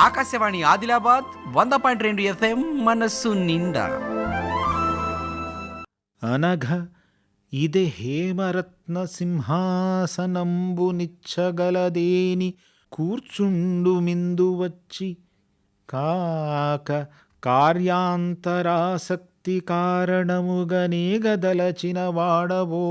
ఆకాశవాణి ఆదిలాబాద్ వంద పాయింట్ రెండు ఎఫ్ఎం మనస్సు నిండా. అనఘ ఇదే హేమరత్న సింహాసనంబు నిచ్చగలదేని కూర్చుండు మిందు వచ్చి కాక కార్యాంతరాసక్తి కారణముగనే గదలచిన వాడబోయచటికైన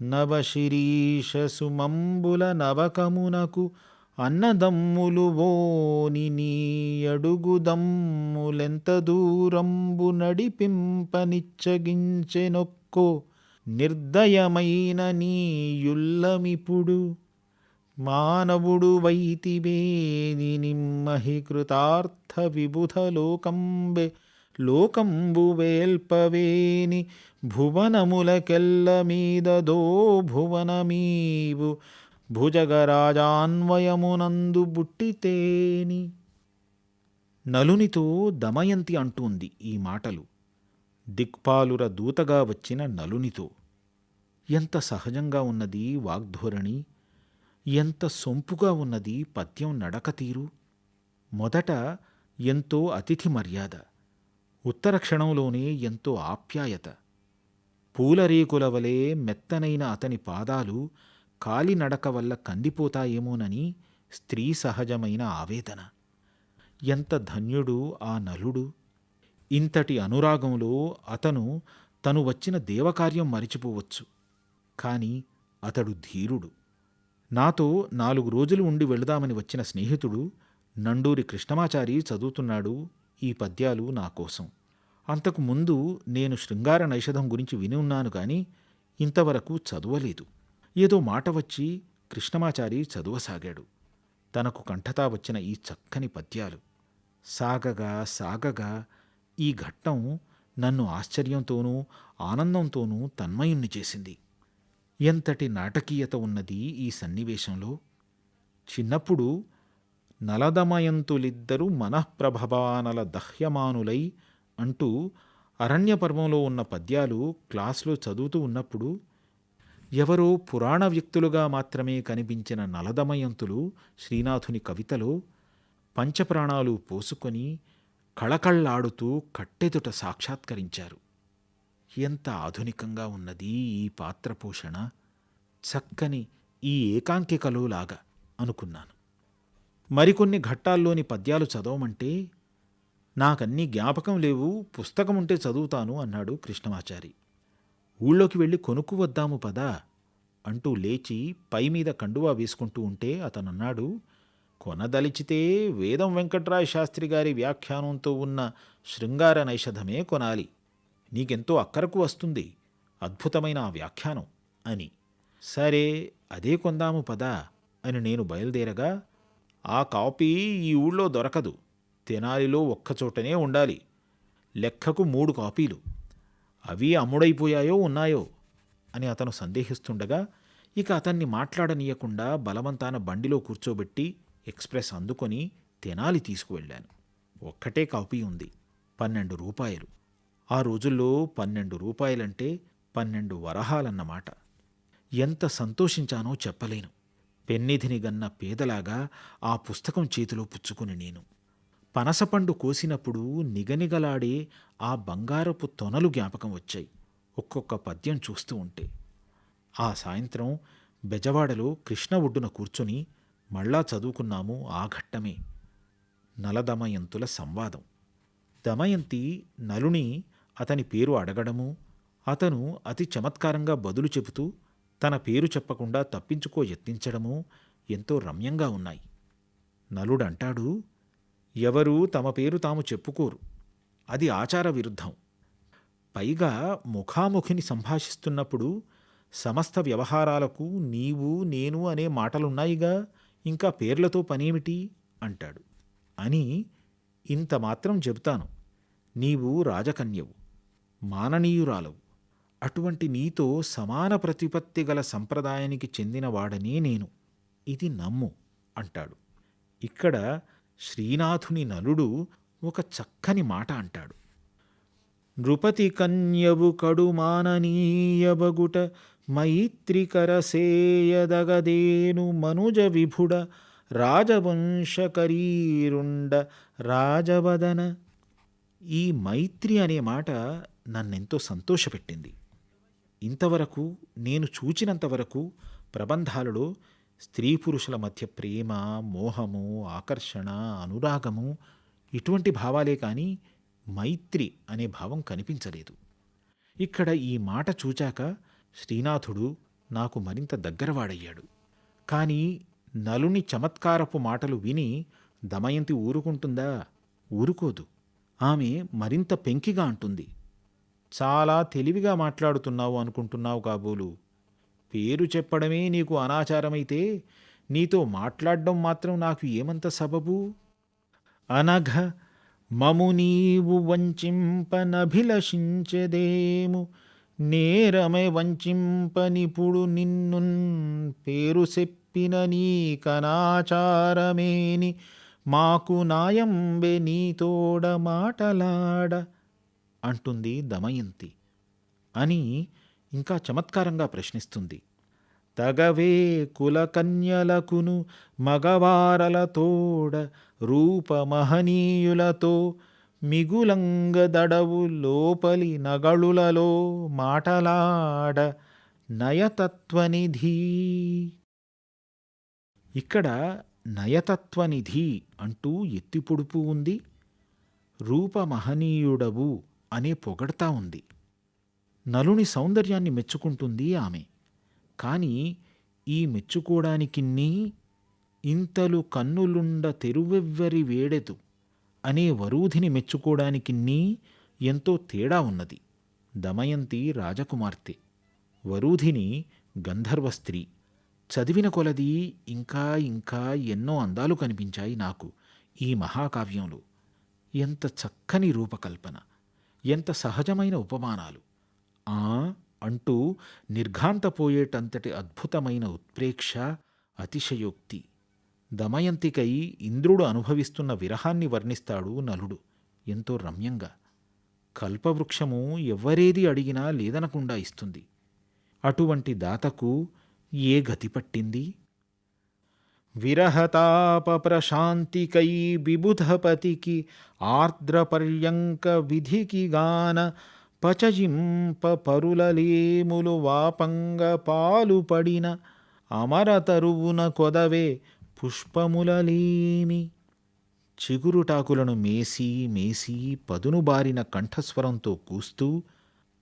నవశిరీష సుమంబుల నవకమునకు అన్నదమ్ములు ఓని నీ అడుగుదమ్ములెంత దూరంబు నడిపింపనిచ్చగించెనొక్కో నిర్దయమైన నీయుల్లమిపుడు మానవుడు వైతివేని నిమ్మహి కృతార్థ విబుధ లోకంబు వేల్పవేని భువనములకెల్ల మీదదో భువనమీవు భుజగరాజాన్వయమునందు బుట్టితేని. నలునితో దమయంతి అంటుంది ఈ మాటలు. దిక్పాలుర దూతగా వచ్చిన నలునితో. ఎంత సహజంగా ఉన్నది వాగ్ధోరణి? ఎంత సొంపుగా ఉన్నది పద్యం నడక తీరు మొదట ఎంతో అతిథి మర్యాద. ఉత్తర క్షణంలోనే ఎంతో ఆప్యాయత. పూలరేకుల వలె మెత్తనైన అతని పాదాలు కాలినడక వల్ల కందిపోతాయేమోనని స్త్రీ సహజమైన ఆవేదన. ఎంత ధన్యుడు ఆ నలుడు! ఇంతటి అనురాగంలో అతను తను వచ్చిన దేవకార్యం మరిచిపోవచ్చు. కాని అతడు ధీరుడు. నాతో నాలుగు రోజులు ఉండి వెళదామని వచ్చిన స్నేహితుడు నండూరి కృష్ణమాచారి చదువుతున్నాడు ఈ పద్యాలు నా కోసం. అంతకు ముందు నేను శృంగార నైషధం గురించి విని ఉన్నాను కానీ ఇంతవరకు చదవలేదు. ఏదో మాట వచ్చి కృష్ణమాచారి చదువసాగాడు. తనకు కంఠతా వచ్చిన ఈ చక్కని పద్యాలు. సాగగా సాగగా ఈ ఘట్టం నన్ను ఆశ్చర్యంతోనూ ఆనందంతోనూ తన్మయుణ్ణి చేసింది. ఎంతటి నాటకీయత ఉన్నది ఈ సన్నివేశంలో? చిన్నప్పుడు నలదమయంతులిద్దరూ మనఃప్రభవానల దహ్యమానులై అంటూ అరణ్యపర్వంలో ఉన్న పద్యాలు క్లాస్లో చదువుతూ ఉన్నప్పుడు ఎవరో పురాణ వ్యక్తులుగా మాత్రమే కనిపించిన నలదమయంతులు శ్రీనాథుని కవితలో పంచప్రాణాలు పోసుకొని కళకళ్ళాడుతూ కట్టెదుట సాక్షాత్కరించారు. ఎంత ఆధునికంగా ఉన్నది ఈ పాత్రపోషణ. చక్కని ఈ ఏకాంకికలో లాగా అనుకున్నాను. మరికొన్ని ఘట్టాల్లోని పద్యాలు చదవమంటే నాకన్నీ జ్ఞాపకం లేవు పుస్తకం ఉంటే చదువుతాను అన్నాడు కృష్ణమాచారి. ఊళ్ళోకి వెళ్ళి కొనుక్కు వద్దాము పదా అంటూ లేచి పై మీద కండువా వేసుకుంటూ ఉంటే అతనన్నాడు కొనదలిచితే వేదం వెంకట్రాయ శాస్త్రి గారి వ్యాఖ్యానంతో ఉన్న శృంగార నైషధమే కొనాలి. నీకెంతో అక్కరకు వస్తుంది అద్భుతమైన ఆ వ్యాఖ్యానం అని. సరే అదే కొందాము పదా అని నేను బయలుదేరగా ఆ కాపీ ఈ ఊళ్ళో దొరకదు. తెనాలిలో ఒక్కచోటనే ఉండాలి. లెక్కకు మూడు కాపీలు. అవి అమ్ముడైపోయాయో ఉన్నాయో అని అతను సందేహిస్తుండగా ఇక అతన్ని మాట్లాడనీయకుండా బలవంతాన బండిలో కూర్చోబెట్టి ఎక్స్ప్రెస్ అందుకొని తెనాలి తీసుకువెళ్ళాను. ఒక్కటే కాపీ ఉంది. పన్నెండు రూపాయలు. ఆ రోజుల్లో పన్నెండు రూపాయలంటే పన్నెండు వరహాలన్నమాట. ఎంత సంతోషించానో చెప్పలేను. పెన్నిధిని గన్న పేదలాగా ఆ పుస్తకం చేతిలో పుచ్చుకుని నేను. పనసపండు కోసినప్పుడు నిగనిగలాడే ఆ బంగారపు తొనలు జ్ఞాపకం వచ్చాయి. ఒక్కొక్క పద్యం చూస్తూ ఉంటే. ఆ సాయంత్రం బెజవాడలో కృష్ణ ఒడ్డున కూర్చుని మళ్ళా చదువుకున్నాము ఆ ఘట్టమే. నలదమయంతుల సంవాదం. దమయంతి నలుని అతని పేరు అడగడము అతను అతి చమత్కారంగా బదులు చెబుతూ తన పేరు చెప్పకుండా తప్పించుకో యత్నించడము ఎంతో రమ్యంగా ఉన్నాయి. నలుడంటాడు ఎవరూ తమ పేరు తాము చెప్పుకోరు. అది ఆచార విరుద్ధం. పైగా ముఖాముఖిని సంభాషిస్తున్నప్పుడు సమస్త వ్యవహారాలకు నీవు నేను అనే మాటలున్నాయిగా ఇంకా పేర్లతో పనేమిటి? అంటాడు. అని ఇంత మాత్రం చెబుతాను. నీవు రాజకన్యవు మాననీయురాలవు. అటువంటి నీతో సమాన ప్రతిపత్తి గల సంప్రదాయానికి చెందినవాడనే నేను. ఇది నమ్ము అంటాడు. ఇక్కడ శ్రీనాథుని నలుడు ఒక చక్కని మాట అంటాడు. నృపతి కన్యవు కడు మాననీయబగుట మైత్రికరసేయదగదేను మనుజ విభుడ రాజవంశకరీరుండ రాజవదన. ఈ మైత్రి అనే మాట నన్నెంతో సంతోషపెట్టింది. ఇంతవరకు నేను చూచినంతవరకు ప్రబంధాలలో స్త్రీ పురుషుల మధ్య ప్రేమ మోహము ఆకర్షణ అనురాగము ఇటువంటి భావాలే కానీ మైత్రి అనే భావం కనిపించలేదు. ఇక్కడ ఈ మాట చూచాక శ్రీనాథుడు నాకు మరింత దగ్గరవాడయ్యాడు. కానీ నలుని చమత్కారపు మాటలు విని దమయంతి ఊరుకుంటుందా? ఊరుకోదు. ఆమె మరింత పెంకిగా అంటుంది. చాలా తెలివిగా మాట్లాడుతున్నావు అనుకుంటున్నావు కాబోలు. పేరు చెప్పడమే నీకు అనాచారమైతే నీతో మాట్లాడడం మాత్రం నాకు ఏమంత సబబు? అనఘ మము నీవు వంచింపనభిలషించదేము. నేరమే వంచింపనిపుడు నిన్నున్ పేరు చెప్పిన నీకనాచారమేని మాకు నాయంబె నీతోడ మాటలాడ. అంటుంది దమయంతి. అని ఇంకా చమత్కారంగా ప్రశ్నిస్తుంది. తగవే కులకన్యలకును మగవారలతోడ రూపమహనీయులతో మిగులంగదడవు లోపలి నగళులలో మాటలాడ నయతత్వనిధి. ఇక్కడ నయతత్వనిధి అంటూ ఎత్తిపొడుపు ఉంది. రూపమహనీయుడవు అనే పొగడతా ఉంది. నలుని సౌందర్యాన్ని మెచ్చుకుంటుంది ఆమె. కానీ ఈ మెచ్చుకోడానికిన్ని ఇంతలు కన్నులుండ తెరువెవ్వరి వేడెదు అనే వరూధిని మెచ్చుకోవడానికిన్నీ ఎంతో తేడా ఉన్నది. దమయంతి రాజకుమార్తె. వరూధిని గంధర్వ స్త్రీ. చదివిన కొలది ఇంకా ఇంకా ఎన్నో అందాలు కనిపించాయి నాకు ఈ మహాకావ్యంలో. ఎంత చక్కని రూపకల్పన. ఎంత సహజమైన ఉపమానాలు. ఆ అంటూ నిర్ఘాంతపోయేటంతటి అద్భుతమైన ఉత్ప్రేక్ష అతిశయోక్తి. దమయంతికై ఇంద్రుడు అనుభవిస్తున్న విరహాన్ని వర్ణిస్తాడు నలుడు. ఎంతో రమ్యంగా. కల్పవృక్షము ఎవ్వరేది అడిగినా లేదనకుండా ఇస్తుంది. అటువంటి దాతకు ఏ గతి పట్టింది? విరహతాప ప్రశాంతికై బిబుధపతికి ఆర్ద్రపర్యంక విధికి గాన పచయింప పరులలేములు వాపంగ పాలు పడిన అమరతరువున కొదవే పుష్పములలేమి. చిగురుటాకులను మేసి మేసి పదును బారిన కంఠస్వరంతో కూస్తూ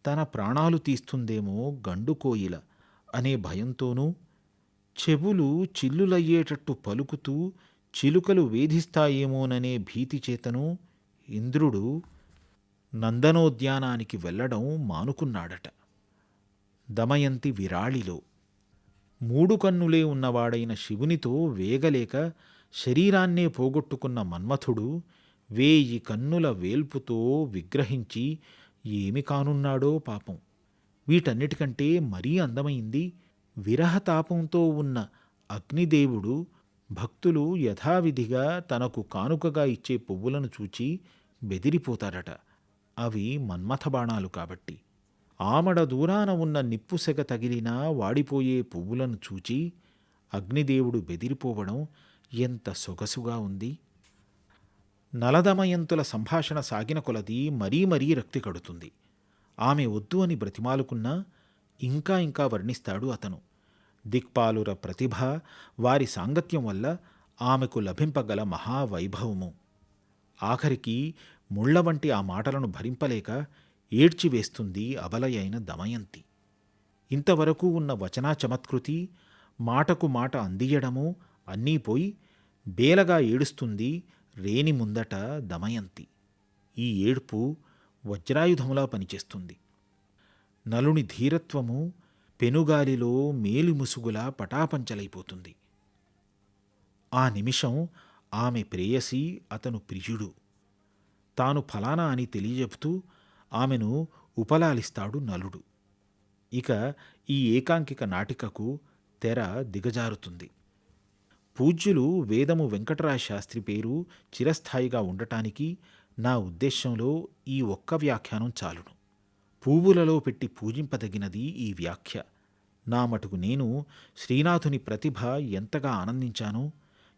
తన ప్రాణాలు తీస్తుందేమో గండుకోయిల అనే భయంతోనూ చెవులు చిల్లులయ్యేటట్టు పలుకుతూ చిలుకలు వేధిస్తాయేమోననే భీతి చేతను ఇంద్రుడు నందనోద్యానానికి వెళ్ళడం మానుకున్నాడట. దమయంతి విరాళిలో మూడు కన్నులే ఉన్నవాడైన శివునితో వేగలేక శరీరాన్నే పోగొట్టుకున్న మన్మథుడు వేయి కన్నుల వేల్పుతో విగ్రహించి ఏమి కానున్నాడో పాపం. వీటన్నిటికంటే మరీ అందమైంది విరహతాపంతో ఉన్న అగ్నిదేవుడు భక్తులు యథావిధిగా తనకు కానుకగా ఇచ్చే పువ్వులను చూచి బెదిరిపోతారట. అవి మన్మథ బాణాలు కాబట్టి. ఆమడ దూరాన ఉన్న నిప్పు సెగ తగిలినా వాడిపోయే పువ్వులను చూచి అగ్నిదేవుడు బెదిరిపోవడం ఎంత సొగసుగా ఉంది. నలదమయంతుల సంభాషణ సాగిన కొలది మరీ మరీ రక్తి కడుతుంది. ఆమె వద్దు అని బ్రతిమాలుకున్నా ఇంకా ఇంకా వర్ణిస్తాడు అతను. దిక్పాలుర ప్రతిభ వారి సాంగత్యం వల్ల ఆమెకు లభింపగల మహావైభవము. ఆఖరికి ముళ్ళ వంటి ఆ మాటలను భరింపలేక ఏడ్చివేస్తుంది అబలయైన దమయంతి. ఇంతవరకు ఉన్న వచనా చమత్కృతి మాటకు మాట అందియడము అన్నీ పోయి బేలగా ఏడుస్తుంది రేని ముందట దమయంతి. ఈ ఏడ్పు వజ్రాయుధములా పనిచేస్తుంది. నలుని ధీరత్వము పెనుగాలిలో మేలిముసుగులా పటాపంచలైపోతుంది. ఆ నిమిషం ఆమె ప్రేయసి అతను ప్రియుడు. తాను ఫలానా అని తెలియజెపుతూ ఆమెను ఉపలాలిస్తాడు నలుడు. ఇక ఈ ఏకాంకిక నాటికకు తెర దిగజారుతుంది. పూజ్యులు వేదము వెంకటరాయ శాస్త్రి పేరు చిరస్థాయిగా ఉండటానికి నా ఉద్దేశంలో ఈ ఒక్క వ్యాఖ్యానం చాలును. పువ్వులలో పెట్టి పూజింపదగినది ఈ వ్యాఖ్య. నా మటుకు నేను శ్రీనాథుని ప్రతిభ ఎంతగా ఆనందించానో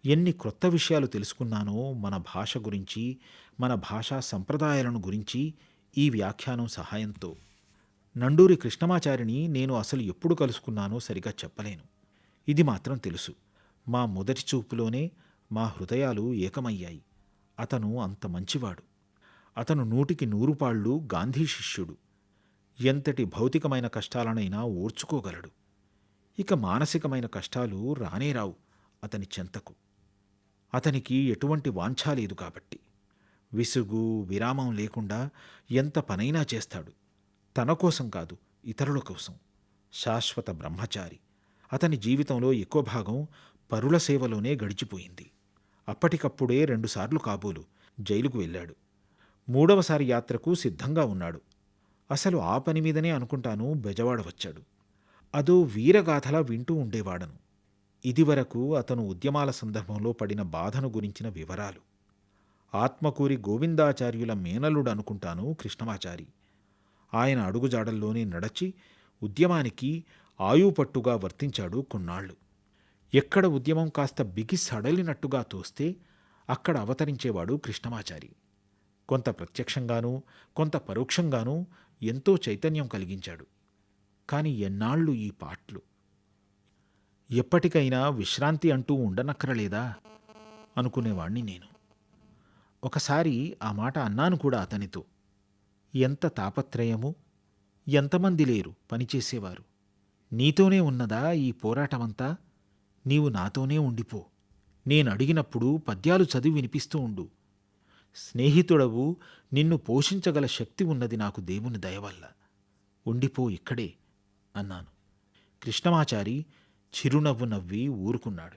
ఎన్ని క్రొత్త విషయాలు తెలుసుకున్నానో మన భాష గురించి మన భాషా సంప్రదాయాలను గురించి ఈ వ్యాఖ్యానం సహాయంతో. నండూరి కృష్ణమాచారిని నేను అసలు ఎప్పుడు కలుసుకున్నానో సరిగా చెప్పలేను. ఇది మాత్రం తెలుసు. మా మొదటి చూపులోనే మా హృదయాలు ఏకమయ్యాయి. అతను అంత మంచివాడు. అతను నూటికి నూరుపాళ్ళు గాంధీ శిష్యుడు. ఎంతటి భౌతికమైన కష్టాలనైనా ఓర్చుకోగలడు. ఇక మానసికమైన కష్టాలు రానే రావు అతని చెంతకు. అతనికి ఎటువంటి వాంఛ లేదు కాబట్టి. విసుగు విరామం లేకుండా ఎంత పనైనా చేస్తాడు. తన కోసం కాదు ఇతరుల కోసం. శాశ్వత బ్రహ్మచారి. అతని జీవితంలో ఎక్కువ భాగం పరుల సేవలోనే గడిచిపోయింది. అప్పటికప్పుడే రెండుసార్లు కాబోలు జైలుకు వెళ్ళాడు. మూడవసారి యాత్రకు సిద్ధంగా ఉన్నాడు. అసలు ఆ పని మీదనే అనుకుంటాను బెజవాడ వచ్చాడు. అదో వీరగాథలా వింటూ ఉండేవాడను. ఇదివరకు అతను ఉద్యమాల సందర్భంలో పడిన బాధను గురించిన వివరాలు. ఆత్మకూరి గోవిందాచార్యుల మేనలుడు అనుకుంటాను కృష్ణమాచారి. ఆయన అడుగుజాడల్లోనే నడచి ఉద్యమానికి ఆయుపట్టుగా వర్తించాడు కొన్నాళ్ళు. ఎక్కడ ఉద్యమం కాస్త బిగి సడలినట్టుగా తోస్తే అక్కడ అవతరించేవాడు కృష్ణమాచారి. కొంత ప్రత్యక్షంగానూ కొంత పరోక్షంగానూ ఎంతో చైతన్యం కలిగించాడు. కాని ఎన్నాళ్ళు ఈ పాట్లు? ఎప్పటికైనా విశ్రాంతి అంటూ ఉండనక్కరలేదా? అనుకునేవాణ్ణి నేను. ఒకసారి ఆ మాట అన్నాను కూడా అతనితో. ఎంత తాపత్రయము? ఎంతమంది లేరు పనిచేసేవారు? నీతోనే ఉన్నదా ఈ పోరాటమంతా? నీవు నాతోనే ఉండిపో. నేను అడిగినప్పుడు పద్యాలు చదివి వినిపిస్తూ ఉండు. స్నేహితుడవు నిన్ను పోషించగల శక్తి ఉన్నది నాకు దేవుని దయవల్ల. ఉండిపో ఇక్కడే అన్నాను. కృష్ణమాచారి చిరునవ్వు నవ్వి ఊరుకున్నాడు.